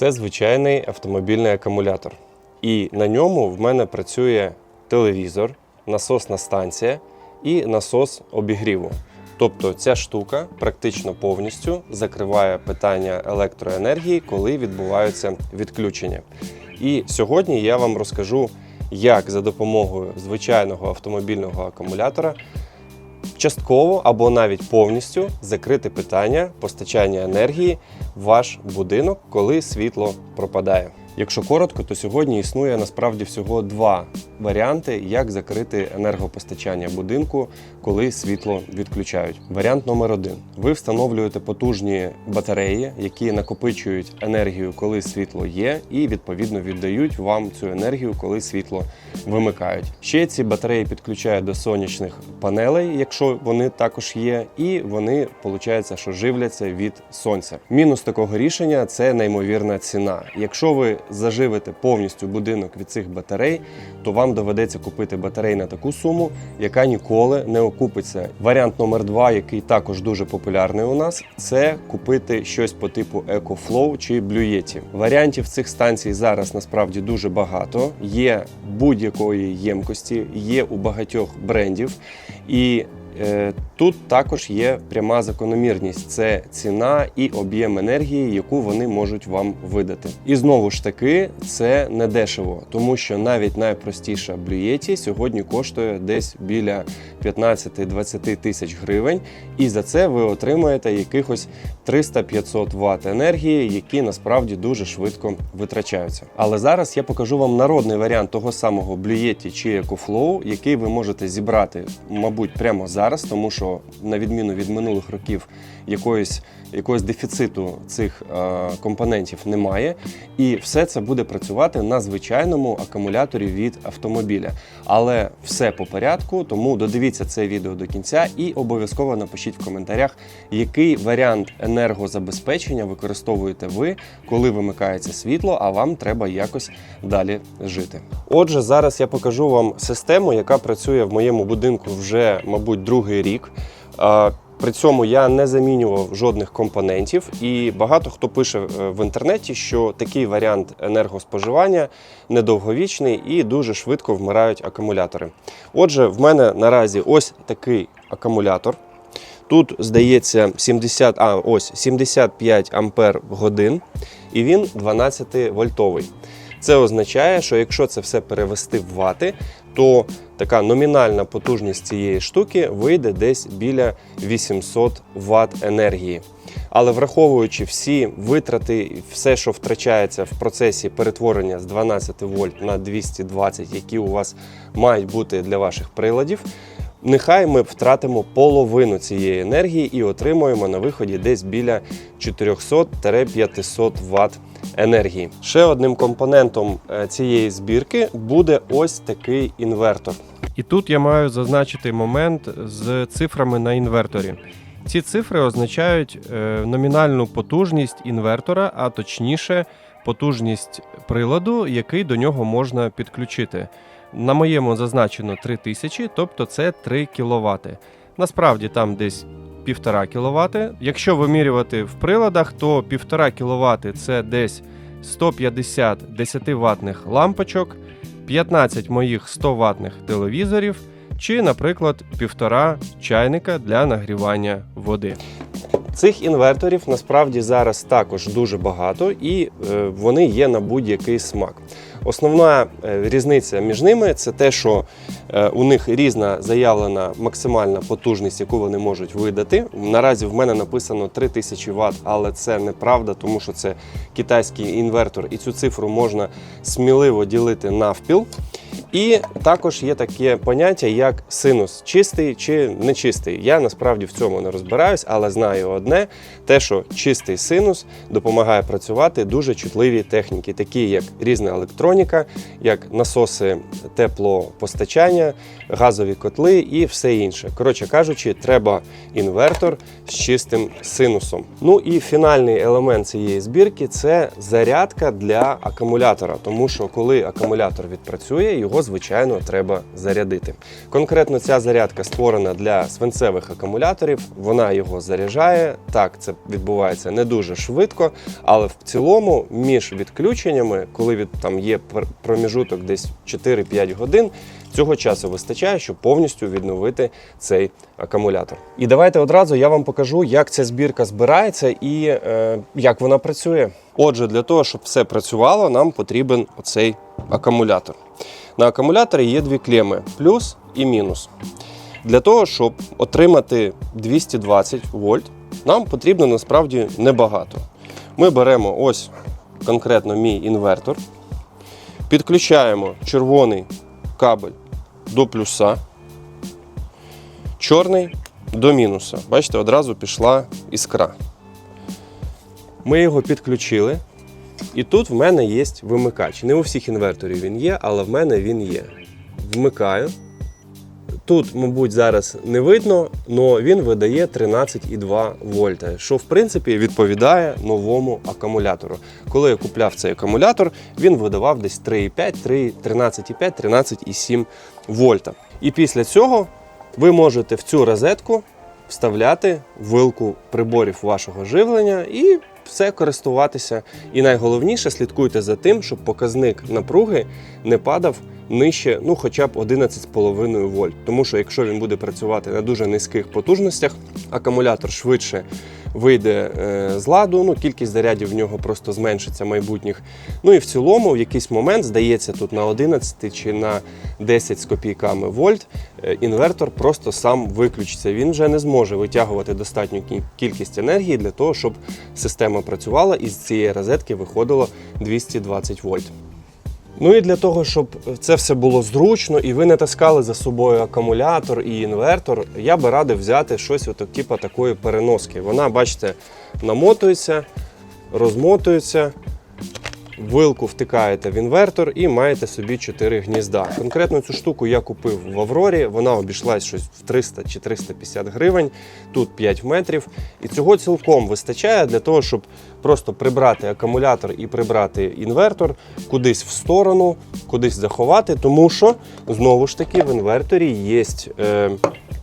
Це звичайний автомобільний акумулятор. І на ньому в мене працює телевізор, насосна станція і насос обігріву. Тобто ця штука практично повністю закриває питання електроенергії, коли відбуваються відключення. І сьогодні я вам розкажу, як за допомогою звичайного автомобільного акумулятора частково або навіть повністю закрити питання постачання енергії в ваш будинок, коли світло пропадає. Якщо коротко, то сьогодні існує насправді всього два варіанти, як закрити енергопостачання будинку, коли світло відключають. Варіант номер один: ви встановлюєте потужні батареї, які накопичують енергію, коли світло є, і відповідно віддають вам цю енергію, коли світло вимикають. Ще ці батареї підключають до сонячних панелей, якщо вони також є, і вони виходить, що живляться від сонця. Мінус такого рішення це неймовірна ціна. Якщо ви заживете повністю будинок від цих батарей, то вам доведеться купити батарей на таку суму, яка ніколи не окупиться. Варіант номер два, який також дуже популярний у нас, це купити щось по типу EcoFlow чи Yeti. Варіантів цих станцій зараз насправді дуже багато. Є будь-якої ємкості, є у багатьох брендів. І Тут також є пряма закономірність: це ціна і об'єм енергії, яку вони можуть вам видати. І знову ж таки, це не дешево, тому що навіть найпростіша блюєті сьогодні коштує десь біля 15-20 тисяч гривень, і за це ви отримаєте якихось 300-500 Вт енергії, які насправді дуже швидко витрачаються. Але зараз я покажу вам народний варіант того самого блюєті чи EcoFlow, який ви можете зібрати, мабуть, прямо зараз, тому що на відміну від минулих років якоїсь якогось дефіциту цих е, компонентів немає, і все це буде працювати на звичайному акумуляторі від автомобіля. Але все по порядку, тому додивіться це відео до кінця і обов'язково напишіть в коментарях, який варіант енергозабезпечення використовуєте ви, коли вимикається світло, а вам треба якось далі жити. Отже, зараз я покажу вам систему, яка працює в моєму будинку вже, мабуть, другий рік. При цьому я не замінював жодних компонентів, і багато хто пише е, в інтернеті, що такий варіант енергоспоживання недовговічний і дуже швидко вмирають акумулятори. Отже, в мене наразі ось такий акумулятор. Тут здається 70, а ось 75 ампер годин, і він 12 вольтовий. Це означає, що якщо це все перевести в вати, то така номінальна потужність цієї штуки вийде десь біля 800 Вт енергії. Але враховуючи всі витрати, все, що втрачається в процесі перетворення з 12 вольт на 220, які у вас мають бути для ваших приладів, нехай ми втратимо половину цієї енергії і отримуємо на виході десь біля 400-500 Вт енергії. Ще одним компонентом е, цієї збірки буде ось такий інвертор. І тут я маю зазначити момент з цифрами на інверторі. Ці цифри означають е, номінальну потужність інвертора, а точніше, потужність приладу, який до нього можна підключити. На моєму зазначено 3000, тобто це 3 кВт. Насправді там десь 1,5 кВт. Якщо вимірювати в приладах, то 1,5 кВт це десь 150 10 ватних лампочок, 15 моїх 100 ватних телевізорів чи, наприклад, півтора чайника для нагрівання води. Цих інверторів насправді зараз також дуже багато і е, вони є на будь-який смак. Основна е, різниця між ними це те, що е, у них різна заявлена максимальна потужність, яку вони можуть видати. Наразі в мене написано 3000 Вт, але це неправда, тому що це китайський інвертор, і цю цифру можна сміливо ділити навпіл. І також є таке поняття, як синус чистий чи нечистий. Я насправді в цьому не розбираюсь, але знаю одне: те, що чистий синус допомагає працювати дуже чутливі техніки, такі як різна електроніка, як насоси теплопостачання, газові котли і все інше. Коротше кажучи, треба інвертор з чистим синусом. Ну і фінальний елемент цієї збірки це зарядка для акумулятора, тому що коли акумулятор відпрацює, його, звичайно, треба зарядити. Конкретно ця зарядка створена для свинцевих акумуляторів. Вона його заряджає. Так, це відбувається не дуже швидко, але в цілому між відключеннями, коли від там є пр- проміжуток десь 4-5 годин, цього часу вистачає, щоб повністю відновити цей акумулятор. І давайте одразу я вам покажу, як ця збірка збирається і е, як вона працює. Отже, для того, щоб все працювало, нам потрібен оцей акумулятор. На акумуляторі є дві клеми плюс і мінус. Для того, щоб отримати 220 вольт, нам потрібно насправді небагато. Ми беремо ось конкретно мій інвертор, підключаємо червоний кабель до плюса, чорний до мінуса. Бачите, одразу пішла іскра. Ми його підключили, і тут в мене є вимикач. Не у всіх інверторів він є, але в мене він є. Вмикаю. Тут, мабуть, зараз не видно, але він видає 13,2 вольта, що в принципі відповідає новому акумулятору. Коли я купляв цей акумулятор, він видавав десь 3,5, 3, 13,5, 13,7 вольта. І після цього ви можете в цю розетку вставляти вилку приборів вашого живлення і все користуватися. І найголовніше слідкуйте за тим, щоб показник напруги не падав нижче, ну хоча б 11,5 вольт. Тому що якщо він буде працювати на дуже низьких потужностях, акумулятор швидше вийде е, з ладу, ну кількість зарядів в нього просто зменшиться майбутніх. Ну і в цілому, в якийсь момент, здається, тут на 11 чи на 10 з копійками вольт, е, інвертор просто сам виключиться. Він вже не зможе витягувати достатню кількість енергії для того, щоб система працювала і з цієї розетки виходило 220 вольт. Ну і для того, щоб це все було зручно і ви не таскали за собою акумулятор і інвертор, я би радив взяти щось от, типу такої переноски. Вона, бачите, намотується, розмотується, вилку втикаєте в інвертор і маєте собі 4 гнізда. Конкретно цю штуку я купив в Аврорі, вона обійшлась щось в 300 чи 350 гривень, тут 5 метрів. І цього цілком вистачає для того, щоб просто прибрати акумулятор і прибрати інвертор кудись в сторону, кудись заховати, тому що знову ж таки в інверторі є е,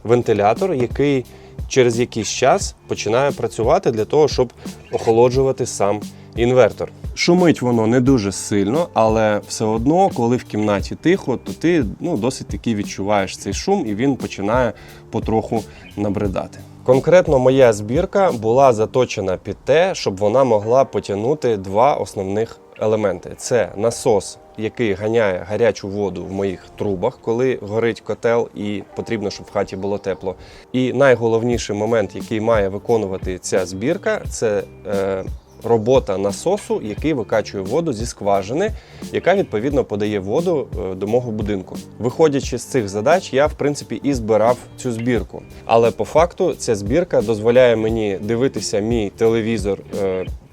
вентилятор, який через якийсь час починає працювати для того, щоб охолоджувати сам інвертор. Шумить воно не дуже сильно, але все одно, коли в кімнаті тихо, то ти ну, досить таки відчуваєш цей шум і він починає потроху набридати. Конкретно моя збірка була заточена під те, щоб вона могла потягнути два основних елементи: це насос, який ганяє гарячу воду в моїх трубах, коли горить котел, і потрібно, щоб в хаті було тепло. І найголовніший момент, який має виконувати ця збірка, це е, робота насосу, який викачує воду зі скважини, яка відповідно подає воду е, до мого будинку. Виходячи з цих задач, я в принципі і збирав цю збірку. Але по факту ця збірка дозволяє мені дивитися мій телевізор.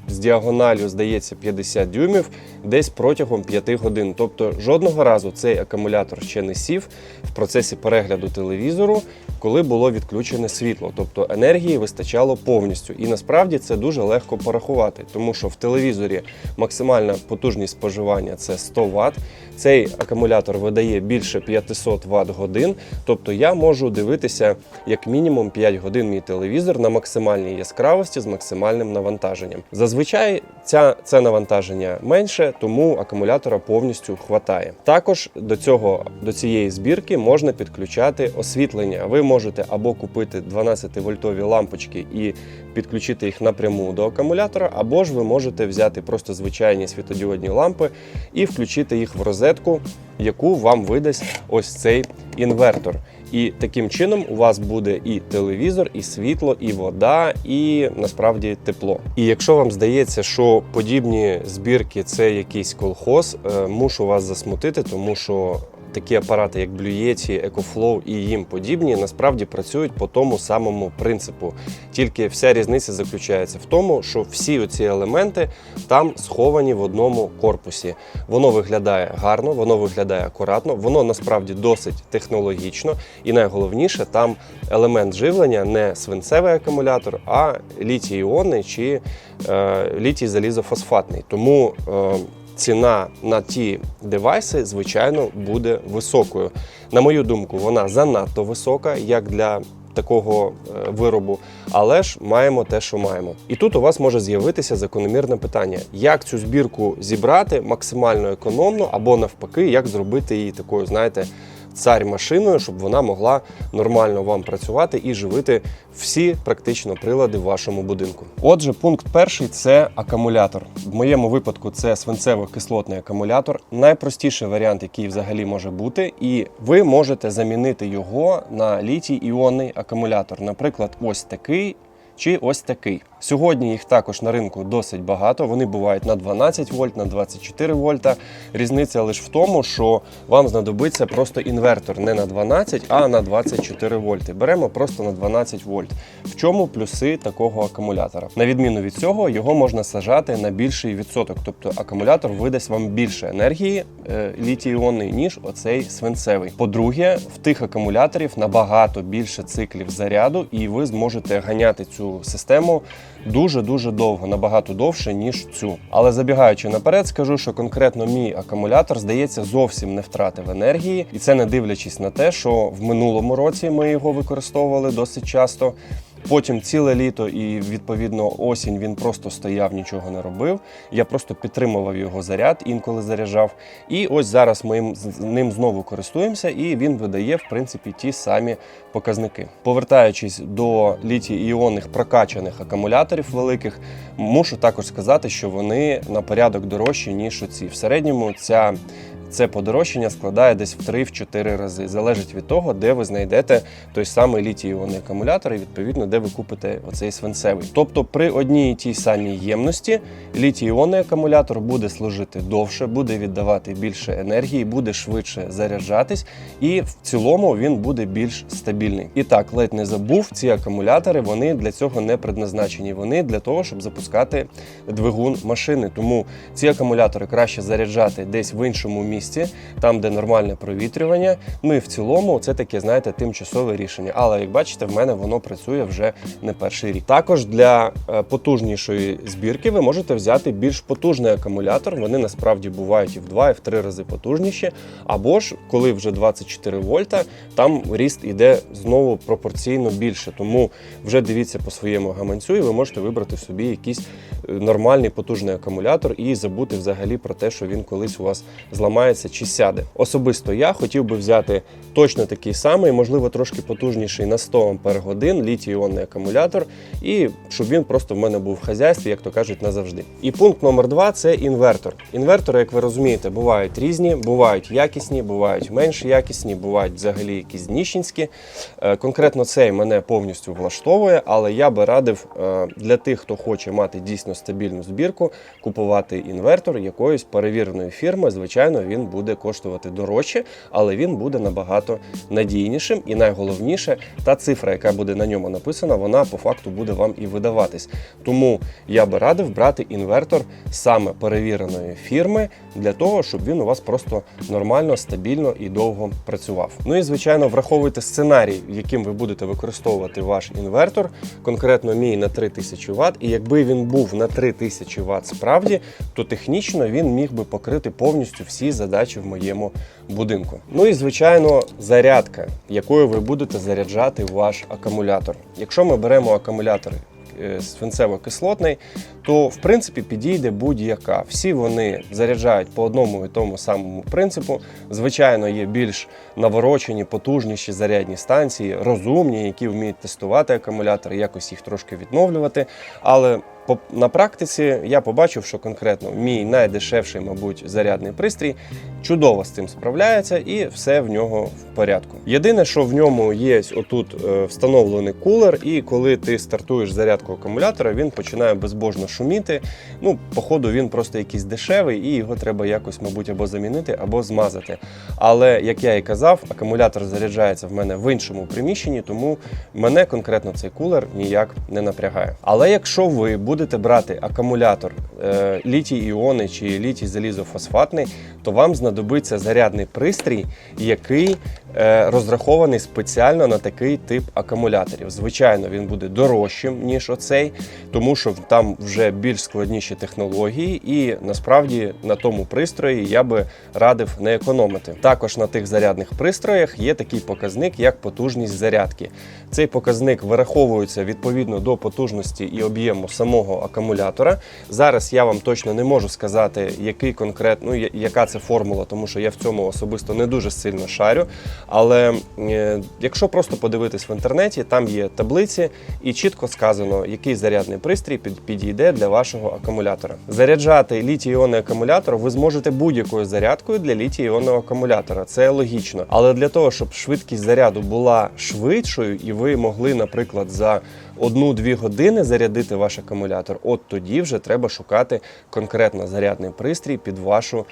З діагоналю, здається, 50 дюймів десь протягом 5 годин. Тобто жодного разу цей акумулятор ще не сів в процесі перегляду телевізору, коли було відключене світло. Тобто енергії вистачало повністю. І насправді це дуже легко порахувати, тому що в телевізорі максимальна потужність споживання це 100 Вт. Цей акумулятор видає більше 500 Вт годин. Тобто я можу дивитися як мінімум 5 годин мій телевізор на максимальній яскравості з максимальним навантаженням. Зазвичай ця, це навантаження менше, тому акумулятора повністю хватає. Також до цього до цієї збірки можна підключати освітлення. Ви можете або купити 12-вольтові лампочки і підключити їх напряму до акумулятора, або ж ви можете взяти просто звичайні світодіодні лампи і включити їх в розетку, яку вам видасть ось цей інвертор. І таким чином у вас буде і телевізор, і світло, і вода, і насправді тепло. І якщо вам здається, що подібні збірки це якийсь колхоз, е, мушу вас засмутити, тому що такі апарати, як Blue EcoFlow і їм подібні, насправді працюють по тому самому принципу. Тільки вся різниця заключається в тому, що всі оці елементи там сховані в одному корпусі. Воно виглядає гарно, воно виглядає акуратно, воно насправді досить технологічно, і найголовніше, там елемент живлення не свинцевий акумулятор, а літій-іонний чи е, літій залізофосфатний. Тому е, ціна на ті девайси, звичайно, буде високою. На мою думку, вона занадто висока, як для такого е, виробу, але ж маємо те, що маємо. І тут у вас може з'явитися закономірне питання: як цю збірку зібрати максимально економно, або навпаки, як зробити її такою, знаєте, царь машиною, щоб вона могла нормально вам працювати і живити всі практично прилади в вашому будинку. Отже, пункт перший це акумулятор. В моєму випадку це свинцево-кислотний акумулятор, найпростіший варіант, який взагалі може бути, і ви можете замінити його на літій-іонний акумулятор, наприклад, ось такий. Чи ось такий. Сьогодні їх також на ринку досить багато. Вони бувають на 12 вольт, на 24 вольта. Різниця лише в тому, що вам знадобиться просто інвертор не на 12, а на 24 вольти. Беремо просто на 12 вольт. В чому плюси такого акумулятора? На відміну від цього, його можна сажати на більший відсоток, тобто акумулятор видасть вам більше енергії е, літій-іонний, ніж оцей свинцевий. По-друге, в тих акумуляторів набагато більше циклів заряду, і ви зможете ганяти цю систему дуже дуже довго, набагато довше, ніж цю. Але забігаючи наперед, скажу, що конкретно мій акумулятор здається зовсім не втратив енергії, і це не дивлячись на те, що в минулому році ми його використовували досить часто. Потім ціле літо і відповідно осінь він просто стояв, нічого не робив. Я просто підтримував його заряд, інколи заряджав. І ось зараз ми ним знову користуємося, і він видає в принципі ті самі показники. Повертаючись до літій-іонних прокачаних акумуляторів великих, мушу також сказати, що вони на порядок дорожчі ніж оці. В середньому ця це подорожчання складає десь в 3-4 рази. Залежить від того, де ви знайдете той самий літій-іонний акумулятор, і відповідно, де ви купите оцей свинцевий. Тобто, при одній і тій самій ємності літій-іонний акумулятор буде служити довше, буде віддавати більше енергії, буде швидше заряджатись, і в цілому він буде більш стабільний. І так, ледь не забув, ці акумулятори вони для цього не предназначені. Вони для того, щоб запускати двигун машини. Тому ці акумулятори краще заряджати десь в іншому місці, там, де нормальне провітрювання. Ну і в цілому це таке, знаєте, тимчасове рішення. Але як бачите, в мене воно працює вже не перший рік. Також для е, потужнішої збірки ви можете взяти більш потужний акумулятор. Вони насправді бувають і в 2, і в 3 рази потужніші. Або ж коли вже 24 вольта, там ріст іде знову пропорційно більше. Тому вже дивіться по своєму гаманцю, і ви можете вибрати собі якийсь е, нормальний потужний акумулятор і забути взагалі про те, що він колись у вас зламається чи сяде. Особисто я хотів би взяти точно такий самий, можливо, трошки потужніший на 100 Ампер годин літій-іонний акумулятор, і щоб він просто в мене був в хазяйстві, як то кажуть, назавжди. І пункт номер два це інвертор. Інвертори, як ви розумієте, бувають різні, бувають якісні, бувають менш якісні, бувають взагалі якісь ніщенські. Е, Конкретно цей мене повністю влаштовує, але я би радив е, для тих, хто хоче мати дійсно стабільну збірку, купувати інвертор якоїсь перевіреної фірми. Звичайно, він буде коштувати дорожче, але він буде набагато надійнішим. І найголовніше, та цифра, яка буде на ньому написана, вона по факту буде вам і видаватись. Тому я би радив брати інвертор саме перевіреної фірми для того, щоб він у вас просто нормально, стабільно і довго працював. Ну і звичайно, враховуйте сценарій, яким ви будете використовувати ваш інвертор, конкретно мій на 3000 Вт. І якби він був на 3000 Вт справді, то технічно він міг би покрити повністю всі задачі в моєму будинку. Ну і звичайно, зарядка, якою ви будете заряджати ваш акумулятор. Якщо ми беремо акумулятори е, свинцево-кислотний, то в принципі підійде будь-яка. Всі вони заряджають по одному і тому самому принципу. Звичайно, є більш наворочені, потужніші зарядні станції, розумні, які вміють тестувати акумулятори, якось їх трошки відновлювати. Але на практиці я побачив, що конкретно мій найдешевший, мабуть, зарядний пристрій чудово з цим справляється і все в нього в порядку. Єдине, що в ньому є отут е, встановлений кулер, і коли ти стартуєш зарядку акумулятора, він починає безбожно шуміти. Ну, походу, він просто якийсь дешевий, і його треба якось, мабуть, або замінити, або змазати. Але як я і казав, акумулятор заряджається в мене в іншому приміщенні, тому мене конкретно цей кулер ніяк не напрягає. Але якщо ви будете будете брати акумулятор е, літій іони чи літій залізофосфатний, то вам знадобиться зарядний пристрій, який е, розрахований спеціально на такий тип акумуляторів. Звичайно, він буде дорожчим ніж оцей, тому що там вже більш складніші технології, і насправді на тому пристрої я би радив не економити. Також на тих зарядних пристроях є такий показник, як потужність зарядки. Цей показник вираховується відповідно до потужності і об'єму самого акумулятора. Зараз я вам точно не можу сказати, який конкретно, ну, яка це формула, тому що я в цьому особисто не дуже сильно шарю. Але е, якщо просто подивитись в інтернеті, там є таблиці і чітко сказано, який зарядний пристрій під, підійде для вашого акумулятора. Заряджати літій-іонний акумулятор ви зможете будь-якою зарядкою для літій-іонного акумулятора. Це логічно. Але для того, щоб швидкість заряду була швидшою, і ви могли, наприклад, за одну-дві години зарядити ваш акумулятор, от тоді вже треба шукати конкретно зарядний пристрій під вашу.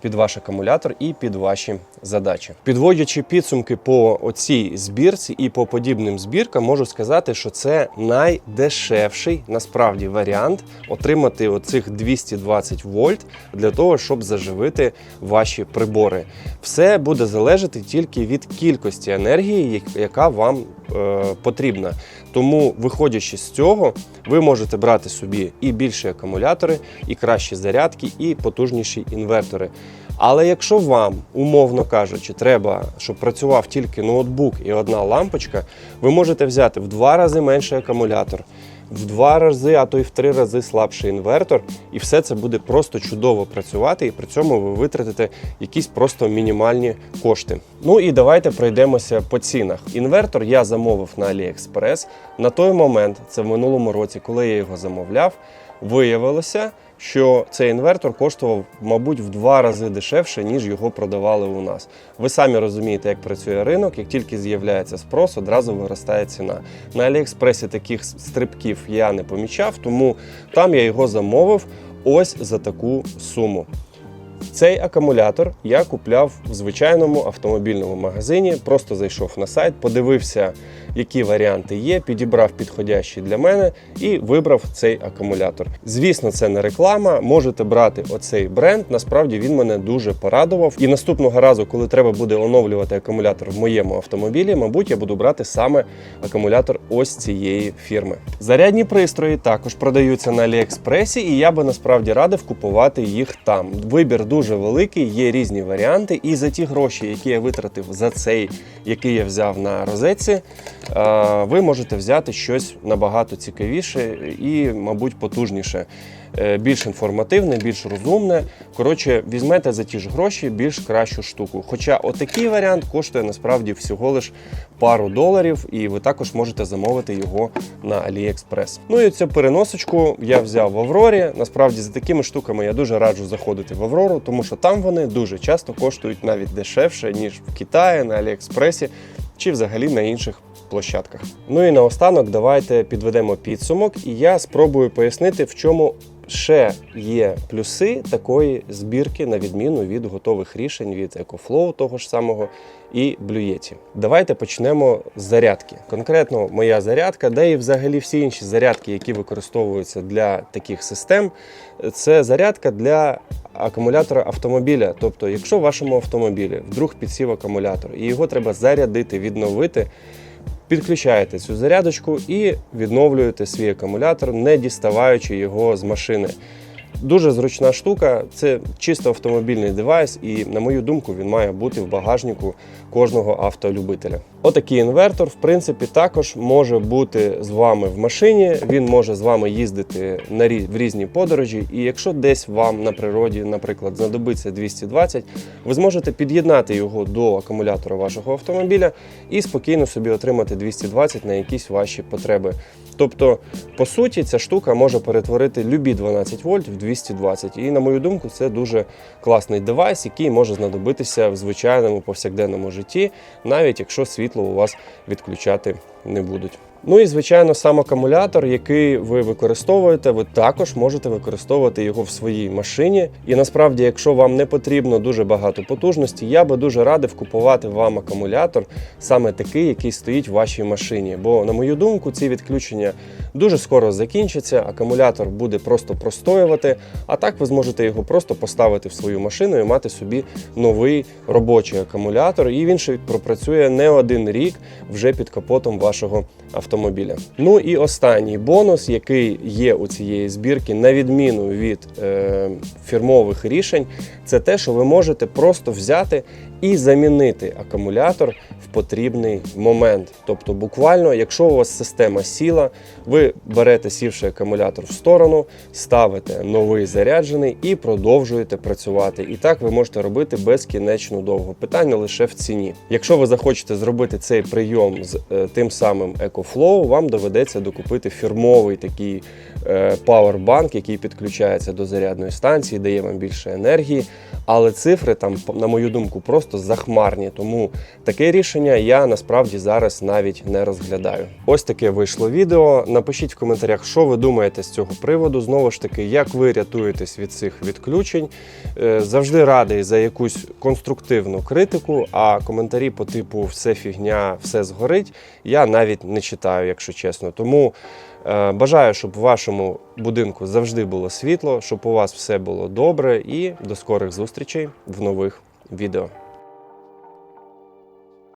Під ваш акумулятор і під ваші задачі, підводячи підсумки по оцій збірці і по подібним збіркам, можу сказати, що це найдешевший насправді варіант отримати оцих 220 вольт для того, щоб заживити ваші прибори. Все буде залежати тільки від кількості енергії, яка вам е, потрібна. Тому, виходячи з цього, ви можете брати собі і більші акумулятори, і кращі зарядки, і потужніші інвертори. Але якщо вам, умовно кажучи, треба, щоб працював тільки ноутбук і одна лампочка, ви можете взяти в два рази менший акумулятор, в два рази, а то й в три рази слабший інвертор, і все це буде просто чудово працювати, і при цьому ви витратите якісь просто мінімальні кошти. Ну і давайте пройдемося по цінах. Інвертор я замовив на AliExpress. На той момент, це в минулому році, коли я його замовляв, виявилося, що цей інвертор коштував, мабуть, в два рази дешевше, ніж його продавали у нас. Ви самі розумієте, як працює ринок. Як тільки з'являється спрос, одразу виростає ціна. На Аліекспресі таких стрибків я не помічав, тому там я його замовив ось за таку суму. Цей акумулятор я купляв в звичайному автомобільному магазині. Просто зайшов на сайт, подивився, які варіанти є, підібрав підходящий для мене і вибрав цей акумулятор. Звісно, це не реклама. Можете брати оцей бренд. Насправді він мене дуже порадував. І наступного разу, коли треба буде оновлювати акумулятор в моєму автомобілі, мабуть, я буду брати саме акумулятор ось цієї фірми. Зарядні пристрої також продаються на Аліекспресі, і я би насправді радив купувати їх там. Вибір дуже великий, є різні варіанти. І за ті гроші, які я витратив за цей, який я взяв на розетці, е, ви можете взяти щось набагато цікавіше і, мабуть, потужніше. Е, Більш інформативне, більш розумне. Коротше, візьмете за ті ж гроші більш кращу штуку. Хоча отакий варіант коштує насправді всього лиш пару доларів, і ви також можете замовити його на AliExpress. Ну і цю переносочку я взяв в Аврорі. Насправді за такими штуками я дуже раджу заходити в Аврору, тому що там вони дуже часто коштують навіть дешевше, ніж в Китаї, на Аліекспресі чи взагалі на інших площадках. Ну і наостанок давайте підведемо підсумок, і я спробую пояснити, в чому ще є плюси такої збірки, на відміну від готових рішень від EcoFlow того ж самого і Yeti. Давайте почнемо з зарядки. Конкретно моя зарядка, де і взагалі всі інші зарядки, які використовуються для таких систем, це зарядка для акумулятора автомобіля. Тобто, якщо в вашому автомобілі вдруг підсів акумулятор і його треба зарядити, відновити. Підключаєте цю зарядочку і відновлюєте свій акумулятор, не діставаючи його з машини. Дуже зручна штука, це чисто автомобільний девайс, і, на мою думку, він має бути в багажнику кожного автолюбителя. Отакий інвертор, в принципі, також може бути з вами в машині. Він може з вами їздити на в різні подорожі. І якщо десь вам на природі, наприклад, знадобиться 220, ви зможете під'єднати його до акумулятора вашого автомобіля і спокійно собі отримати 220 на якісь ваші потреби. Тобто, по суті, ця штука може перетворити любі 12 вольт в 220. І, на мою думку, це дуже класний девайс, який може знадобитися в звичайному повсякденному житті, навіть якщо світло у вас відключати не будуть. Ну і звичайно, сам акумулятор, який ви використовуєте, ви також можете використовувати його в своїй машині. І насправді, якщо вам не потрібно дуже багато потужності, я би дуже радив купувати вам акумулятор саме такий, який стоїть в вашій машині. Бо, на мою думку, ці відключення дуже скоро закінчаться. Акумулятор буде просто простоювати, а так ви зможете його просто поставити в свою машину і мати собі новий робочий акумулятор. І він ще пропрацює не один рік вже під капотом вашого автомобіля. Ну і останній бонус, який є у цієї збірки, на відміну від е, фірмових рішень, це те, що ви можете просто взяти і замінити акумулятор в потрібний момент. Тобто, буквально, якщо у вас система сіла, ви берете сівший акумулятор в сторону, ставите новий заряджений і продовжуєте працювати. І так ви можете робити безкінечно довго. Питання лише в ціні. Якщо ви захочете зробити цей прийом з е, тим самим EcoFlow, вам доведеться докупити фірмовий такий е, павербанк, який підключається до зарядної станції, дає вам більше енергії. Але цифри там, на мою думку, просто захмарні. Тому таке рішення я насправді зараз навіть не розглядаю. Ось таке вийшло відео. Напишіть в коментарях, що ви думаєте з цього приводу. Знову ж таки, як ви рятуєтесь від цих відключень. Е, Завжди радий за якусь конструктивну критику, а коментарі по типу все фігня, все згорить. Я навіть не читаю, якщо чесно. Тому е, бажаю, щоб в вашому будинку завжди було світло, щоб у вас все було добре, і до скорих зустрічей в нових відео.